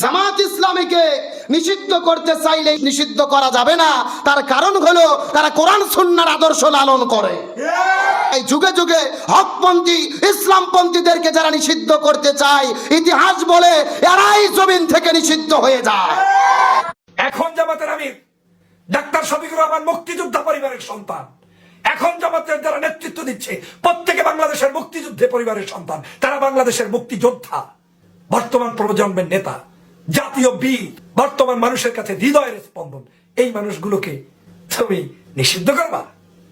জামাত ইসলামীকে নিষিদ্ধ করতে চাইলে নিষিদ্ধ করা যাবে না। তার কারণ হলো তারা কোরআন সুন্নার আদর্শ লালন করে। এই যুগে যুগে হকপন্থী ইসলামপন্থীদেরকে যারা নিষিদ্ধ করতে চায় ইতিহাস বলে এরাই জমিন থেকে নিষিদ্ধ হয়ে যায়। এখন জামাতের আমির ডাক্তার শফিকুর রহমান মুক্তিযোদ্ধা পরিবারের সন্তান। এখন জামাতের যারা নেতৃত্ব দিচ্ছে প্রত্যেকে বাংলাদেশের মুক্তিযুদ্ধে পরিবারের সন্তান। তারা বাংলাদেশের মুক্তিযোদ্ধা। বর্তমান প্রজন্মের নেতা। জাতীয় বীর, বর্তমান মানুষের কাছে হৃদয়ের স্পন্দন। এই মানুষগুলোকে তুমি নিষিদ্ধ করবা?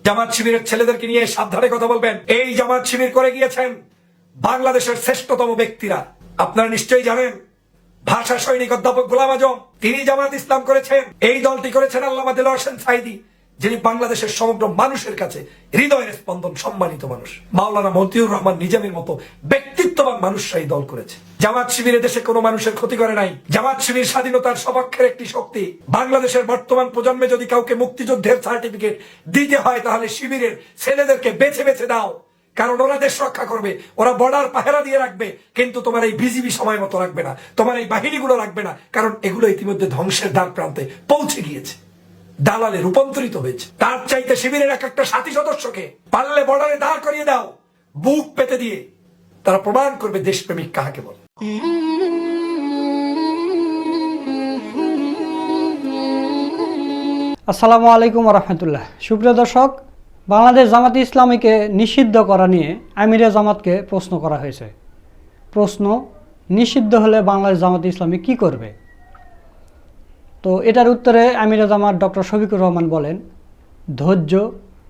জামাত শিবিরের ছেলেদেরকে নিয়ে সাবধানে কথা বলবেন। এই জামাত শিবির করে গিয়েছেন বাংলাদেশের শ্রেষ্ঠতম ব্যক্তিরা। আপনারা নিশ্চয়ই জানেন, ভাষা সৈনিক অধ্যাপক গোলাম আজম, তিনি জামাত ইসলাম করেছেন। এই দলটি করেছেন আল্লামা সাইদি। যিনি বাংলাদেশের সমগ্র মানুষের কাছে হৃদয়ের স্পন্দন, সম্মানিত মানুষ। মাওলানা মতিউর রহমান নিজামের মতো ব্যক্তিত্ববান মানুষরা এই দল করেছে। জামাত শিবিরে দেশে কোনো মানুষের ক্ষতি করে নাই। জামাত শিবির স্বাধীনতার সপক্ষের একটি শক্তি। বাংলাদেশের বর্তমান প্রজন্মে যদি কাউকে মুক্তিযুদ্ধের সার্টিফিকেট দিতে হয়, তাহলে শিবিরের ছেলেদেরকে বেছে বেছে দাও। কারণ ওরা দেশ রক্ষা করবে, ওরা বর্ডার পাহারা দিয়ে রাখবে, কিন্তু তোমার এই বিজিবি সময় মতো রাখবে না। তোমার এই বাহিনীগুলো রাখবে না, কারণ এগুলো ইতিমধ্যে ধ্বংসের দ্বার প্রান্তে পৌঁছে গিয়েছে। দালালে রূপান্তরিত হয়েছে। তার চাইতে শিবিরের এক একটা সাথী সদস্যকে পারলে বর্ডারে দাঁড় করিয়ে দাও, বুক পেতে দিয়ে। তারা প্রমাণ করবে দেশপ্রেমিক কাহাকে বলে। আসসালামু আলাইকুম রহমতুল্লাহ সুপ্রিয় দর্শক, বাংলাদেশ জামাতে ইসলামীকে নিষিদ্ধ করা নিয়ে আমিরে জামাতকে প্রশ্ন করা হয়েছে। প্রশ্ন, নিষিদ্ধ হলে বাংলাদেশ জামাতে ইসলামী কি করবে? তো এটার উত্তরে আমিরে জামাত ডক্টর শফিকুর রহমান বলেন, ধৈর্য,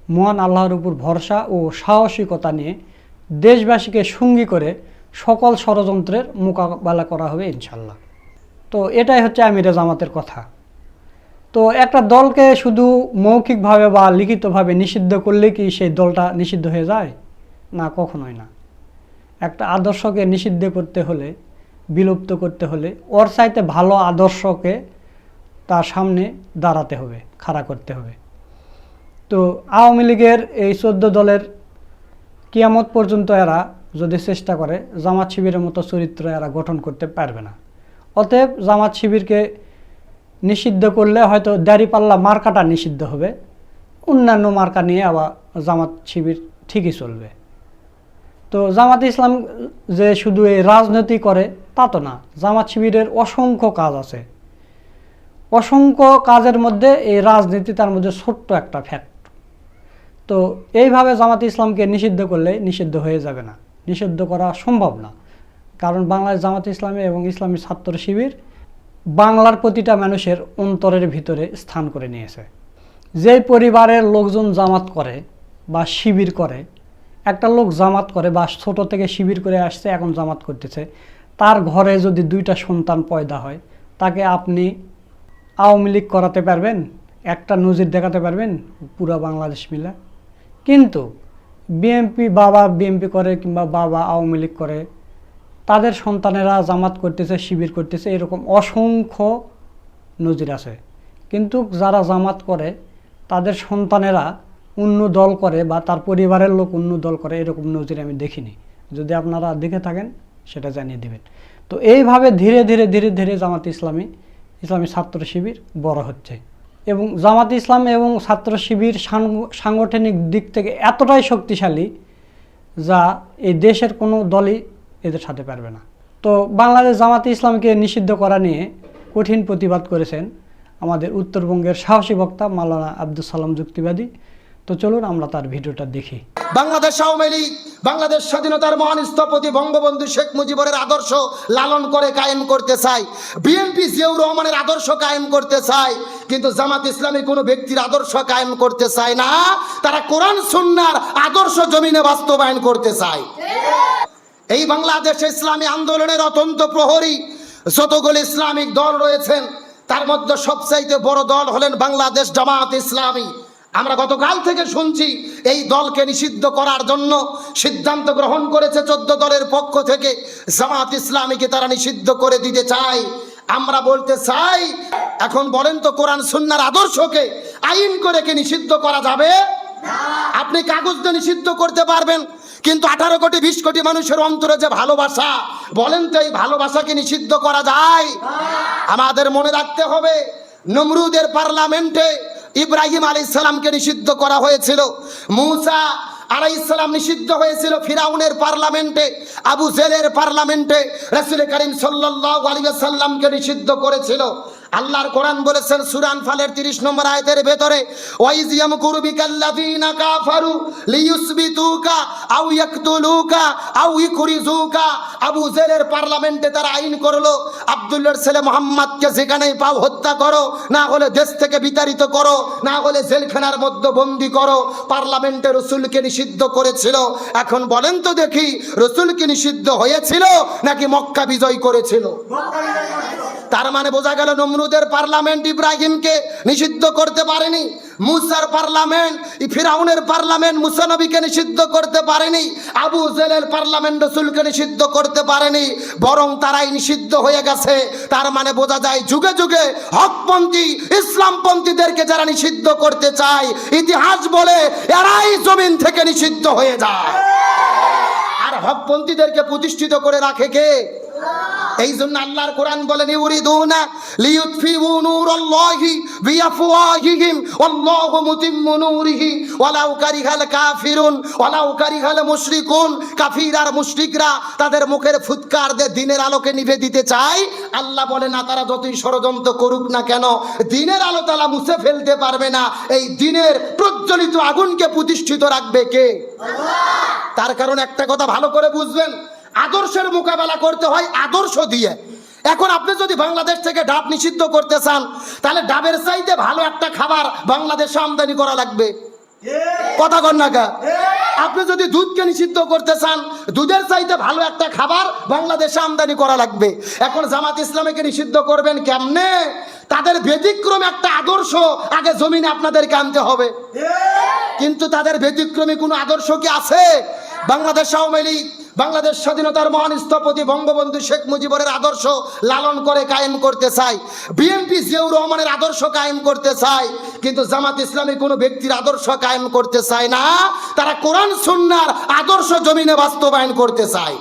মহান আল্লাহর উপর ভরসা ও সাহসিকতা নিয়ে দেশবাসীকে সঙ্গী করে সকল ষড়যন্ত্রের মোকাবেলা করা হবে ইনশাল্লাহ তো এটাই হচ্ছে আমিরে জামাতের কথা। তো একটা দলকে শুধু মৌখিকভাবে বা লিখিতভাবে নিষিদ্ধ করলে কি সেই দলটা নিষিদ্ধ হয়ে যায়? না, কখনোই না। একটা আদর্শকে নিষিদ্ধ করতে হলে, বিলুপ্ত করতে হলে, ওর চাইতে ভালো আদর্শকে তার সামনে দাঁড়াতে হবে, খাড়া করতে হবে। তো আওয়ামী লীগের এই চোদ্দ দলের কিয়ামত পর্যন্ত এরা যদি চেষ্টা করে, জামাত শিবিরের মতো চরিত্র এরা গঠন করতে পারবে না। অতএব জামাত শিবিরকে নিষিদ্ধ করলে হয়তো দাড়িপাল্লা মার্কাটা নিষিদ্ধ হবে, অন্যান্য মার্কা নিয়ে আবার জামাত শিবির ঠিকই চলবে। তো জামাত ইসলাম যে শুধু এই রাজনীতি করে তা তো না, জামাত শিবিরের অসংখ্য কাজ আছে। অসংখ্য কাজের মধ্যে এই রাজনীতি তার মধ্যে ছোট্ট একটা ফ্যাক্ট। তো এইভাবে জামাত ইসলামকে নিষিদ্ধ করলে নিষিদ্ধ হয়ে যাবে না। নিষিদ্ধ করা সম্ভব না। কারণ বাংলাদেশ জামাত ইসলামী এবং ইসলামী ছাত্র শিবির বাংলার প্রতিটা মানুষের অন্তরের ভিতরে স্থান করে নিয়েছে। যেই পরিবারের লোকজন জামাত করে বা শিবির করে, একটা লোক জামাত করে বা ছোট থেকে শিবির করে আসছে, এখন জামাত করতেছে, তার ঘরে যদি দুইটা সন্তান পয়দা হয়, তাকে আপনি আওয়ামী লীগ করাতে পারবেন, একটা নজির দেখাতে পারবেন, পুরো বাংলাদেশ মিলে। কিন্তু বিএমপি বাবা বিএমপি করে কিংবা বাবা আওয়ামী লীগ করে, তাদের সন্তানেরা জামাত করতেছে, শিবির করতেছে, এরকম অসংখ্য নজির আছে। কিন্তু যারা জামাত করে, তাদের সন্তানেরা অন্য দল করে বা তার পরিবারের লোক অন্য দল করে, এরকম নজির আমি দেখিনি। যদি আপনারা দেখে থাকেন, সেটা জানিয়ে দেবেন। তো এইভাবে ধীরে ধীরে ধীরে ধীরে জামাত ইসলামী ইসলামী ছাত্র শিবির বড় হচ্ছে। এবং জামাত ইসলাম এবং ছাত্র শিবির সাংগঠনিক দিক থেকে এতটাই শক্তিশালী যা এই দেশের কোনো দলই এদের সাথে পারবে না। তো বাংলাদেশ জামাতে ইসলামকে নিষিদ্ধ করা নিয়ে কঠিন প্রতিবাদ করেছেন আমাদের উত্তরবঙ্গের সাহসী বক্তা মাওলানা আব্দুল সালাম যুক্তিবাদী। তো চলুন আমরা তার ভিডিওটা দেখি। বাংলাদেশ আওয়ামী লীগ, বাংলাদেশ স্বাধীনতার মহান স্থপতি বঙ্গবন্ধু শেখ মুজিবুরের আদর্শ লালন করে কায়েম করতে চায়। বিএনপি জিয়াউর রহমানের আদর্শ কায়েম করতে চায়, কিন্তু জামাত ইসলামী কোনো ব্যক্তির আদর্শ কায়েম করতে চায় না। তারা কোরআন, সুন্নার আদর্শ জমিনে বাস্তবায়ন করতে চায়। এই বাংলাদেশ ইসলামী আন্দোলনের অত্যন্ত প্রহরী যতগুলো ইসলামিক দল রয়েছেন, তার মধ্যে সবচাইতে বড় দল হলেন বাংলাদেশ জামাত ইসলামী। আমরা গতকাল থেকে শুনছি এই দলকে নিষিদ্ধ করার জন্য সিদ্ধান্ত গ্রহণ করেছে চোদ্দ দলের পক্ষ থেকে। জামাত ইসলামীকে তারা নিষিদ্ধ করে দিতে চায়। আমরা বলতে চাই, এখন বলেন তো কোরআন সুন্নার আদর্শকে আইন করে কি নিষিদ্ধ করা যাবে? আপনি কাগজ দিয়ে নিষিদ্ধ করতে পারবেন, কিন্তু আঠারো কোটি, বিশ কোটি মানুষের অন্তরে যে ভালোবাসা, বলেন তো এই ভালোবাসাকে নিষিদ্ধ করা যায়? আমাদের মনে রাখতে হবে, নমরুদের পার্লামেন্টে ইব্রাহিম আলী ইসলামকে নিষিদ্ধ করা হয়েছিল। মুসা আলাই ইসলাম নিষিদ্ধ হয়েছিল ফিরাউনের পার্লামেন্টে, আবু জেলের পার্লামেন্টে। রাসুল করিম সাল্লাহ আলী সাল্লামকে নিষিদ্ধ করেছিল। আল্লাহর কোরআন বলেছেন সুরান ফালের 30 নম্বর আয়াতের ভেতরে ওয়াইজ ইয়ামকুরু বিকাল্লাযিনা কাফারু লিয়ুসবিতুকা আও ইয়াকতুলুকা আও ইখরিজুকা। আবু জেলের পার্লামেন্টে তারা আইন করল, আব্দুল্লাহর ছেলে মোহাম্মদকে যেখানেই পাও হত্যা করো, না হলে দেশ থেকে বিতাড়িত করো, না হলে জেলখানার মধ্যে বন্দি করো। পার্লামেন্টে রসুলকে নিষিদ্ধ করেছিল। এখন বলেন তো দেখি রসুলকে নিষিদ্ধ হয়েছিল নাকি মক্কা বিজয় করেছিল। তার মানে বোঝা গেল নমরুদের পার্লামেন্ট ইব্রাহিমকে নিষিদ্ধ করতে পারেনি, মুসার পার্লামেন্ট, ফিরাউনের পার্লামেন্ট মুসানবীকে নিষিদ্ধ করতে পারেনি, আবু জেলের পার্লামেন্ট রসুলকে নিষিদ্ধ করতে পারেনি, বরং তারাই নিষিদ্ধ হয়ে গেছে। তার মানে বোঝা যায় যুগে যুগে হকপন্থী, ইসলামপন্থীদেরকে যারা নিষিদ্ধ করতে চায়, ইতিহাস বলে এরাই জমিন থেকে নিষিদ্ধ হয়ে যায়। আর হকপন্থীদেরকে প্রতিষ্ঠিত করে রাখে কে? এই জন্য আল্লাহর কোরআন বলেন ইউরিদুনা লিইউতফিউ নূরাল্লাহি বিআফওয়াহিহিম আল্লাহু মুতিম্মু নূরিহি ওয়ালাউ কারিহাল কাফিরুন ওয়ালাউ কারিহাল মুশরিকুন। কাফির আর মুশরিকরা তাদের মুখের ফুৎকার দিয়ে দিনের আলোকে নিভে দিতে চায়। আল্লাহ বলে না তারা যতই ষড়যন্ত্র করুক না কেন দিনের আলো তারা মুছে ফেলতে পারবে না। এই দিনের প্রজ্বলিত আগুনকে প্রতিষ্ঠিত রাখবে কে? তার কারণ একটা কথা ভালো করে বুঝবেন আদর্শের মোকাবেলা করতে হয় আদর্শ দিয়ে। এখন আপনি যদি বাংলাদেশ থেকে ডাব নিষিদ্ধ করতে চান, তাহলে ডাবের চাইতে ভালো একটা খাবার বাংলাদেশে আমদানি করা লাগবে। কথা কন না আপনি যদি দুধকে নিষিদ্ধ করতে চান, দুধের চাইতে ভালো একটা খাবার বাংলাদেশে আমদানি করা লাগবে। এখন জামাত ইসলামীকে নিষিদ্ধ করবেন কেমনে? তাদের ব্যতিক্রম একটা আদর্শ আগে জমিনে আপনাদেরকে আনতে হবে। কিন্তু তাদের ব্যতিক্রমী কোনো আদর্শ কি আছে? বাংলাদেশ আওয়ামী লীগ বাংলাদেশ স্বাধীনতার মহান স্থপতি বঙ্গবন্ধু শেখ মুজিবুরের আদর্শ লালন করে কায়েম করতে চায়। বিএনপি জিয়াউর রহমানের আদর্শ কায়েম করতে চায় কিন্তু জামাত ইসলামী কোনো ব্যক্তির আদর্শ কায়েম করতে চায় না। তারা কোরআন সুন্নার আদর্শ জমিনে বাস্তবায়ন করতে চায়।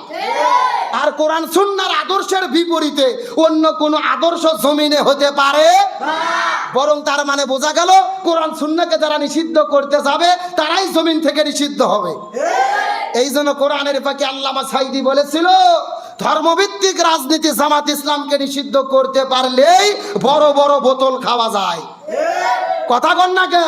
আর কোরআন সুন্নার আদর্শের বিপরীতে অন্য কোনো আদর্শ জমিনে হতে পারে বরং তার মানে বোঝা গেল কোরআন সুন্নাকে যারা নিষিদ্ধ করতে যাবে তারাই জমিন থেকে নিষিদ্ধ হবে। এই জন্য কোরআনের পাকে আল্লামা সাইদি বলেছিল, ধর্মভিত্তিক রাজনীতি জামাত ইসলামকে নিষিদ্ধ করতে পারলেই বড় বড় বোতল খাওয়া যায়। কথা কন না কে?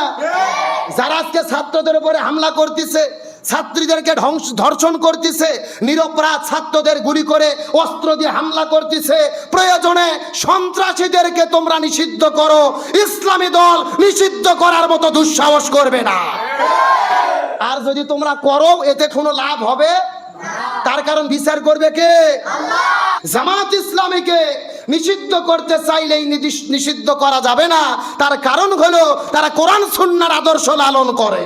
যারা আজকে ছাত্রদের উপরে হামলা করতেছে, ছাত্রীদেরকে ধ্বংস, ধর্ষণ করতেছে, নিরপরাধ ছাত্রদের গুলি করে অস্ত্র দিয়ে হামলা করতেছে, প্রয়োজনে সন্ত্রাসীদেরকে তোমরা নিষিদ্ধ করো, ইসলামী দল নিষিদ্ধ করার মতো দুঃসাহস করবে না। আর যদি তোমরা করো, এতে কোনো লাভ হবে? তার কারণ বিচার করবে কে? জামাত ইসলামীকে নিষিদ্ধ করতে চাইলেই নিষিদ্ধ করা যাবে না। তার কারণ হলো, তারা কোরআন, সুন্নার আদর্শ লালন করে।